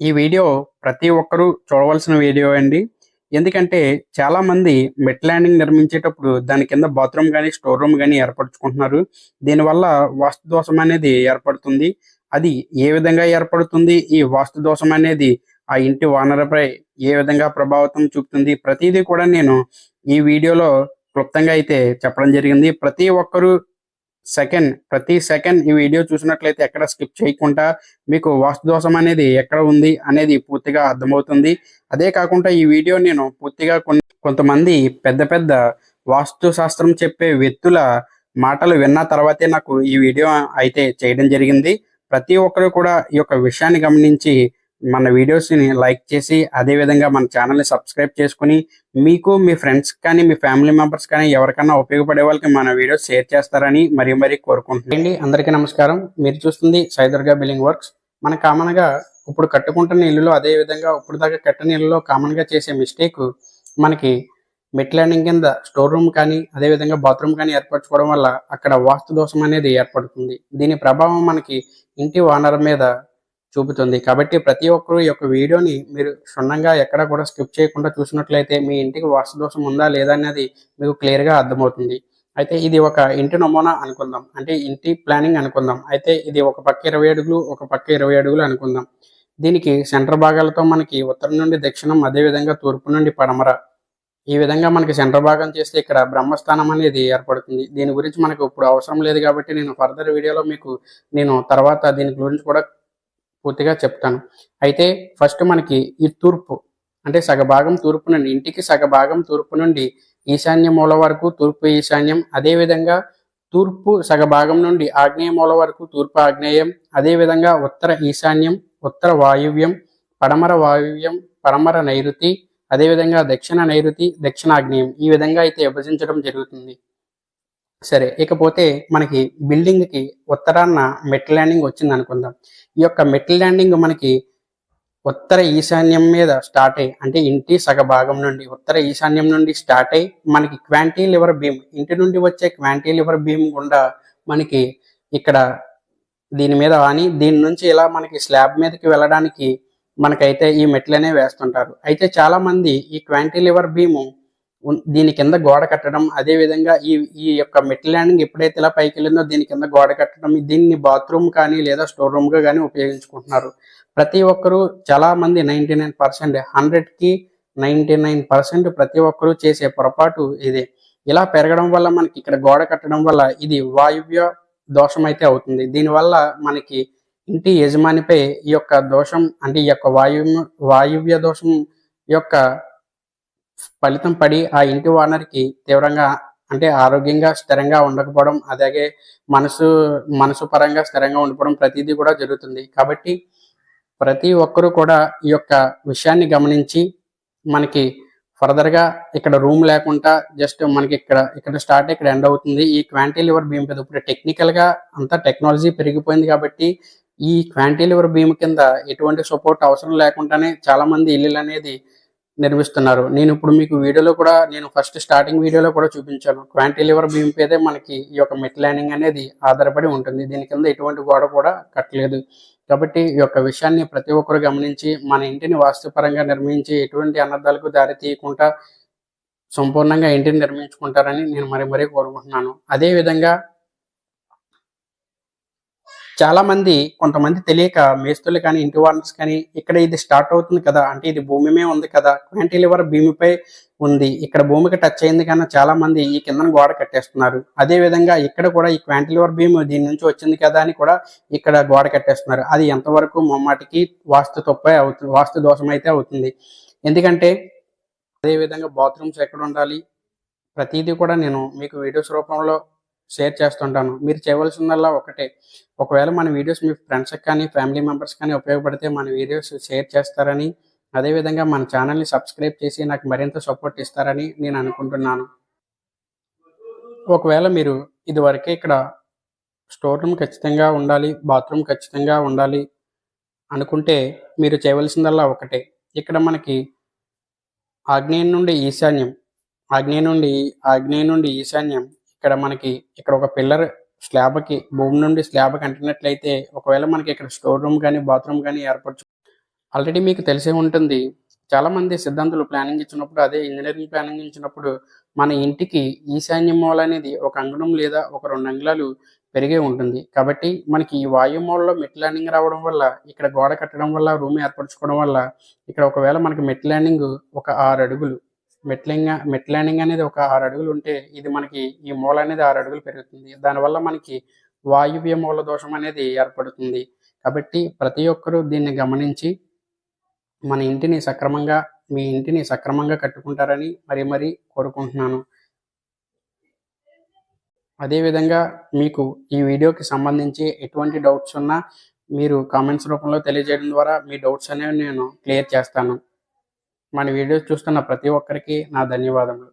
ఈ వీడియో ప్రతి ఒక్కరూ చూడవలసిన వీడియో అండి. ఎందుకంటే చాలా మంది మెట్ ల్యాండింగ్ నిర్మించేటప్పుడు దాని కింద బాత్రూమ్ కానీ స్టోర్ రూమ్ కానీ ఏర్పరచుకుంటున్నారు. దీనివల్ల వాస్తు దోషం అనేది ఏర్పడుతుంది. అది ఏ విధంగా ఏర్పడుతుంది? ఈ వాస్తు దోషం అనేది ఆ ఇంటి ఓనర్పై ఏ విధంగా ప్రభావితం చూపుతుంది? ప్రతిదీ కూడా నేను ఈ వీడియోలో క్లుప్తంగా అయితే చెప్పడం జరిగింది. ప్రతి ఒక్కరూ సెకండ్ ప్రతి సెకండ్ ఈ వీడియో చూసినట్లయితే ఎక్కడ స్కిప్ చేయకుండా మీకు వాస్తు దోషం అనేది ఎక్కడ ఉంది అనేది పూర్తిగా అర్థమవుతుంది. అదే కాకుండా ఈ వీడియో నేను పూర్తిగా కొంతమంది పెద్ద పెద్ద వాస్తు శాస్త్రం చెప్పే వ్యక్తుల మాటలు విన్న తర్వాతే నాకు ఈ వీడియో అయితే చేయడం జరిగింది. ప్రతి ఒక్కరు కూడా ఈ యొక్క విషయాన్ని గమనించి మన వీడియోస్ని లైక్ చేసి అదే విధంగా మన ఛానల్ని సబ్స్క్రైబ్ చేసుకుని మీకు మీ ఫ్రెండ్స్ కానీ మీ ఫ్యామిలీ మెంబర్స్ కానీ ఎవరికైనా ఉపయోగపడే వాళ్ళకి మన వీడియోస్ షేర్ చేస్తారని మరీ మరీ కోరుకుంటున్నాండి అందరికీ నమస్కారం. మీరు చూస్తుంది సైదుర్గా బిల్లింగ్ వర్క్స్. మన కామన్గా ఇప్పుడు కట్టుకుంటున్న ఇల్లులో అదే విధంగా ఇప్పుడు దాకా కట్టిన ఇల్లులో కామన్గా చేసే మిస్టేక్ మనకి మెట్లాండింగ్ కింద స్టోర్ రూమ్ కానీ అదే విధంగా బాత్రూమ్ కానీ ఏర్పరచుకోవడం వల్ల అక్కడ వాస్తు దోషం అనేది ఏర్పడుతుంది. దీని ప్రభావం మనకి ఇంటి ఓనర్ మీద చూపుతుంది. కాబట్టి ప్రతి ఒక్కరు ఈ యొక్క వీడియోని మీరు క్షుణ్ణంగా ఎక్కడ కూడా స్కిప్ చేయకుండా చూసినట్లయితే మీ ఇంటికి వాస్తు దోషం ఉందా లేదా అనేది మీకు క్లియర్గా అర్థమవుతుంది. అయితే ఇది ఒక ఇంటి నమూనా అనుకుందాం. అంటే ఇంటి ప్లానింగ్ అనుకుందాం. అయితే ఇది ఒక పక్క ఇరవై అడుగులు ఒక పక్క ఇరవై అడుగులు అనుకుందాం. దీనికి సెంటర్ భాగాలతో మనకి ఉత్తరం నుండి దక్షిణం అదే విధంగా తూర్పు నుండి పడమర. ఈ విధంగా మనకి సెంటర్ భాగం చేస్తే ఇక్కడ బ్రహ్మస్థానం అనేది ఏర్పడుతుంది. దీని గురించి మనకు ఇప్పుడు అవసరం లేదు కాబట్టి నేను ఫర్దర్ వీడియోలో మీకు నేను తర్వాత దీని గురించి కూడా పూర్తిగా చెప్తాను. అయితే ఫస్ట్ మనకి ఈ తూర్పు అంటే సగభాగం తూర్పు నుండి ఇంటికి సగభాగం తూర్పు నుండి ఈశాన్య మూల వరకు తూర్పు ఈశాన్యం అదేవిధంగా తూర్పు సగభాగం నుండి ఆగ్నేయ మూల వరకు తూర్పు ఆగ్నేయం అదేవిధంగా ఉత్తర ఈశాన్యం ఉత్తర వాయువ్యం పడమర వాయువ్యం పడమర నైరుతి అదేవిధంగా దక్షిణ నైరుతి దక్షిణాగ్నేయం. ఈ విధంగా అయితే విభజించడం జరుగుతుంది. సరే ఇకపోతే మనకి బిల్డింగ్కి ఉత్తరాన్న మెట్ ల్యాండింగ్ వచ్చింది అనుకుందాం. ఈ యొక్క మెట్ ల్యాండింగ్ మనకి ఉత్తర ఈశాన్యం మీద స్టార్ట్ అయ్యి అంటే ఇంటి సగ భాగం నుండి ఉత్తర ఈశాన్యం నుండి స్టార్ట్ అయ్యి మనకి క్వాంటీ లివర్ బీమ్ ఇంటి నుండి వచ్చే క్వాంటీ లివర్ బీమ్ గుండా మనకి ఇక్కడ దీని మీద అని దీని నుంచి ఇలా మనకి స్లాబ్ మీదకి వెళ్ళడానికి మనకైతే ఈ మెట్లనే వేస్తుంటారు. అయితే చాలా మంది ఈ క్వాంటీ లివర్ బీము దీని కింద గోడ కట్టడం అదే విధంగా ఈ ఈ యొక్క మెట్ల ల్యాండింగ్ ఎప్పుడైతే ఇలా పైకి వెళ్ళిందో దీని కింద గోడ కట్టడం దీన్ని బాత్రూమ్ కానీ లేదా స్టోర్ రూమ్గా కానీ ఉపయోగించుకుంటున్నారు. ప్రతి ఒక్కరూ చాలా మంది నైన్టీ నైన్ పర్సెంట్ హండ్రెడ్కి నైన్టీ నైన్ పర్సెంట్ ప్రతి ఒక్కరూ చేసే పొరపాటు ఇది. ఇలా పెరగడం వల్ల మనకి ఇక్కడ గోడ కట్టడం వల్ల ఇది వాయువ్య దోషం అయితే అవుతుంది. దీనివల్ల మనకి ఇంటి యజమానిపై ఈ యొక్క దోషం అంటే ఈ యొక్క వాయు వాయువ్య దోషం యొక్క ఫలితం పడి ఆ ఇంటి ఓనర్కి తీవ్రంగా అంటే ఆరోగ్యంగా స్థిరంగా ఉండకపోవడం అలాగే మనసు మనసు పరంగా స్థిరంగా ఉండిపోవడం ప్రతిదీ కూడా జరుగుతుంది. కాబట్టి ప్రతి ఒక్కరూ కూడా ఈ యొక్క విషయాన్ని గమనించి మనకి ఫర్దర్గా ఇక్కడ రూమ్ లేకుండా జస్ట్ మనకి ఇక్కడ ఇక్కడ స్టార్ట్ ఇక్కడ ఎండ్ అవుతుంది. ఈ క్వాంటీ లివర్ బీమ్ కింద ఇప్పుడు టెక్నికల్గా అంతా టెక్నాలజీ పెరిగిపోయింది కాబట్టి ఈ క్వాంటీ లివర్ బీమ్ కింద ఎటువంటి సపోర్ట్ అవసరం లేకుండానే చాలా మంది ఇల్లులు అనేది నిర్మిస్తున్నారు. నేను ఇప్పుడు మీకు వీడియోలో కూడా నేను ఫస్ట్ స్టార్టింగ్ వీడియోలో కూడా చూపించాను. క్వాంటిలివర్ బీమ్ మీదే మనకి ఈ యొక్క మెట్ ల్యాండింగ్ అనేది ఆధారపడి ఉంటుంది. దీని కింద ఎటువంటి గోడ కూడా కట్టలేదు. కాబట్టి ఈ యొక్క విషయాన్ని ప్రతి ఒక్కరు గమనించి మన ఇంటిని వాస్తుపరంగా నిర్మించి ఎటువంటి అనర్థాలకు దారి తీయకుండా సంపూర్ణంగా ఇంటిని నిర్మించుకుంటారని నేను మరి మరీ కోరుకుంటున్నాను. అదే చాలామంది చాలా మంది కొంతమంది తెలియక మేస్తులు కానీ ఇంటి వార్నర్స్ కానీ ఇక్కడ ఇది స్టార్ట్ అవుతుంది కదా అంటే ఇది భూమి మీద ఉంది కదా క్వాంటిలివర్ భూమిపై ఉంది. ఇక్కడ భూమికి టచ్ అయింది కానీ చాలా మంది ఈ కింద గోడ కట్టేస్తున్నారు. అదే విధంగా ఇక్కడ కూడా ఈ క్వాంటిలివర్ భీమ్ దీని నుంచి వచ్చింది కదా అని కూడా ఇక్కడ గోడ కట్టేస్తున్నారు. అది ఎంతవరకు మొమ్మాటికి వాస్తు తప్పే అవుతుంది వాస్తు దోషం అయితే అవుతుంది. ఎందుకంటే అదే విధంగా బాత్రూమ్స్ ఎక్కడ ఉండాలి? ప్రతిదీ కూడా నేను మీకు వీడియోస్ రూపంలో షేర్ చేస్తుంటాను. మీరు చేయవలసిందల్లా ఒకటే. ఒకవేళ మన వీడియోస్ మీ ఫ్రెండ్స్కి కానీ ఫ్యామిలీ మెంబర్స్ కానీ ఉపయోగపడితే మన వీడియోస్ షేర్ చేస్తారని అదేవిధంగా మన ఛానల్ని సబ్స్క్రైబ్ చేసి నాకు మరింత సపోర్ట్ ఇస్తారని నేను అనుకుంటున్నాను. ఒకవేళ మీరు ఇదివరకే ఇక్కడ స్టోర్ రూమ్ ఖచ్చితంగా ఉండాలి బాత్రూమ్ ఖచ్చితంగా ఉండాలి అనుకుంటే మీరు చేయవలసిందల్లా ఒకటే. ఇక్కడ మనకి ఆగ్నేయం నుండి ఈశాన్యం ఆగ్నేయం నుండి ఆగ్నేయం నుండి ఈశాన్యం ఇక్కడ మనకి ఇక్కడ ఒక పిల్లర్ స్లాబ్కి భూమి నుండి స్లాబ్కి అంటినట్లయితే ఒకవేళ మనకి ఇక్కడ స్టోర్ రూమ్ కానీ బాత్రూమ్ కానీ ఏర్పరచు ఆల్రెడీ మీకు తెలిసే ఉంటుంది. చాలామంది సిద్ధాంతులు ప్లానింగ్ ఇచ్చినప్పుడు అదే ఇంజనీరింగ్ ప్లానింగ్ ఇచ్చినప్పుడు మన ఇంటికి ఈశాన్య మూల అనేది ఒక అంగుళం లేదా ఒక రెండు అంగుళాలు పెరిగే ఉంటుంది. కాబట్టి మనకి ఈ వాయు మూలలో మెట్ ల్యాండింగ్ రావడం వల్ల ఇక్కడ గోడ కట్టడం వల్ల రూమ్ ఏర్పరచుకోవడం వల్ల ఇక్కడ ఒకవేళ మనకి మెట్ ల్యాండింగ్ ఒక ఆరు అడుగులు మెట్లింగ్ మెట్లైనింగ్ మెట్ అనేది ఒక ఆరు అడుగులు ఉంటే ఇది మనకి ఈ మూల అనేది ఆరు అడుగులు పెరుగుతుంది. దానివల్ల మనకి వాయువ్య మూల దోషం అనేది ఏర్పడుతుంది. కాబట్టి ప్రతి ఒక్కరూ దీన్ని గమనించి మన ఇంటిని సక్రమంగా మీ ఇంటిని సక్రమంగా కట్టుకుంటారని మరి మరి కోరుకుంటున్నాను. అదేవిధంగా మీకు ఈ వీడియోకి సంబంధించి ఎటువంటి డౌట్స్ ఉన్నా మీరు కామెంట్స్ రూపంలో తెలియజేయడం ద్వారా మీ డౌట్స్ అనేవి నేను క్లియర్ చేస్తాను. మన వీడియోస్ చూస్తున్న ప్రతి ఒక్కరికి నా ధన్యవాదములు.